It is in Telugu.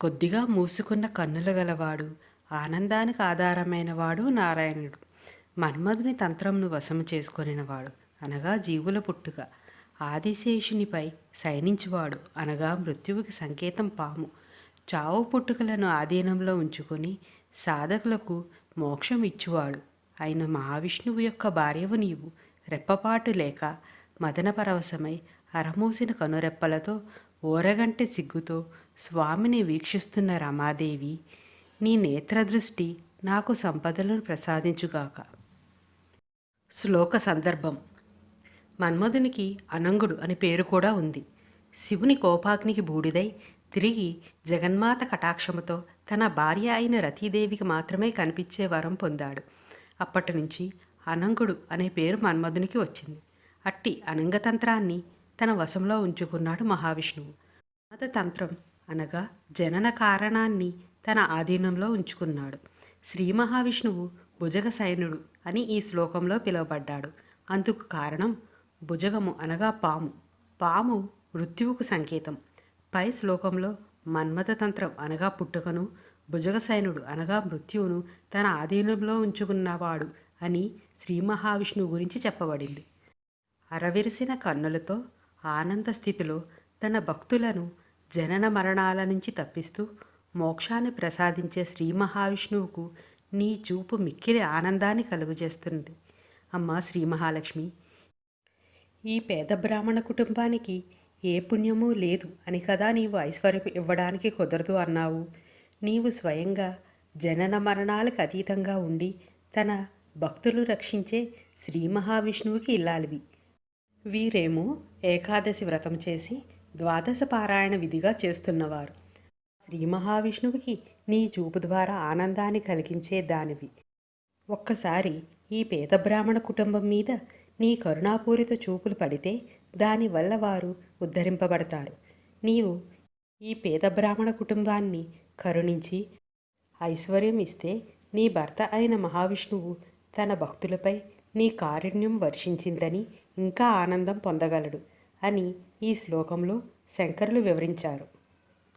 కొద్దిగా మూసుకున్న కన్నులు గలవాడు ఆనందానికి ఆధారమైన వాడు నారాయణుడు. మన్మధుని తంత్రంను వశము చేసుకొనినవాడు అనగా జీవుల పుట్టుక. ఆదిశేషునిపై శయనించువాడు అనగా మృత్యువుకి సంకేతం పాము. చావు పుట్టుకలను ఆధీనంలో ఉంచుకొని సాధకులకు మోక్షం ఇచ్చువాడు. అయిన మహావిష్ణువు యొక్క భార్యవు నీవు. రెప్పపాటు లేక మదన పరవశమై అరమూసిన కనురెప్పలతో ఓరగంటి సిగ్గుతో స్వామిని వీక్షిస్తున్న రమాదేవి నీ నేత్రదృష్టి నాకు సంపదలను ప్రసాదించుగాక. శ్లోక సందర్భం. మన్మధునికి అనంగుడు అని పేరు కూడా ఉంది. శివుని కోపాగ్నికి బూడిదై తిరిగి జగన్మాత కటాక్షముతో తన భార్య అయిన రతీదేవికి మాత్రమే కనిపించే వరం పొందాడు. అప్పటి నుంచి అనంగుడు అనే పేరు మన్మధునికి వచ్చింది. అట్టి అనంగతంత్రాన్ని తన వశంలో ఉంచుకున్నాడు మహావిష్ణువు. మత తంత్రం అనగా జనన కారణాన్ని తన ఆధీనంలో ఉంచుకున్నాడు. శ్రీ మహావిష్ణువు భుజగ సైనుడు అని ఈ శ్లోకంలో పిలువబడ్డాడు. అందుకు కారణం భుజగము అనగా పాము. పాము మృత్యువుకు సంకేతం. పై శ్లోకంలో మన్మథ తంత్రం అనగా పుట్టుకను భుజగసైనుడు అనగా మృత్యువును తన ఆధీనంలో ఉంచుకున్నవాడు అని శ్రీ మహావిష్ణువు గురించి చెప్పబడింది. అరవిరిసిన కన్నులతో ఆనంద స్థితిలో తన భక్తులను జనన మరణాల నుంచి తప్పిస్తూ మోక్షాన్ని ప్రసాదించే శ్రీ మహావిష్ణువుకు నీ చూపు మిక్కిలి ఆనందాన్ని కలుగజేస్తుంది. అమ్మ శ్రీ మహాలక్ష్మి ఈ పేద బ్రాహ్మణ కుటుంబానికి ఏ పుణ్యమూ లేదు అని కదా నీవు ఐశ్వర్యం ఇవ్వడానికి కుదరదు అన్నావు. నీవు స్వయంగా జనన మరణాలకు అతీతంగా ఉండి తన భక్తులు రక్షించే శ్రీ మహావిష్ణువుకి ఇల్లాలివి. వీరేమో ఏకాదశి వ్రతం చేసి ద్వాదశ పారాయణ విధిగా చేస్తున్నవారు. శ్రీ మహావిష్ణువుకి నీ చూపు ద్వారా ఆనందాన్ని కలిగించే దానివి. ఒక్కసారి ఈ పేద బ్రాహ్మణ కుటుంబం మీద నీ కరుణాపూరిత చూపులు పడితే దానివల్ల వారు ఉద్ధరింపబడతారు. నీవు ఈ పేద బ్రాహ్మణ కుటుంబాన్ని కరుణించి ఐశ్వర్యం ఇస్తే నీ భర్త అయిన మహావిష్ణువు తన భక్తులపై నీ కారుణ్యం వర్షించిందని ఇంకా ఆనందం పొందగలడు అని ఈ శ్లోకంలో శంకరులు వివరించారు.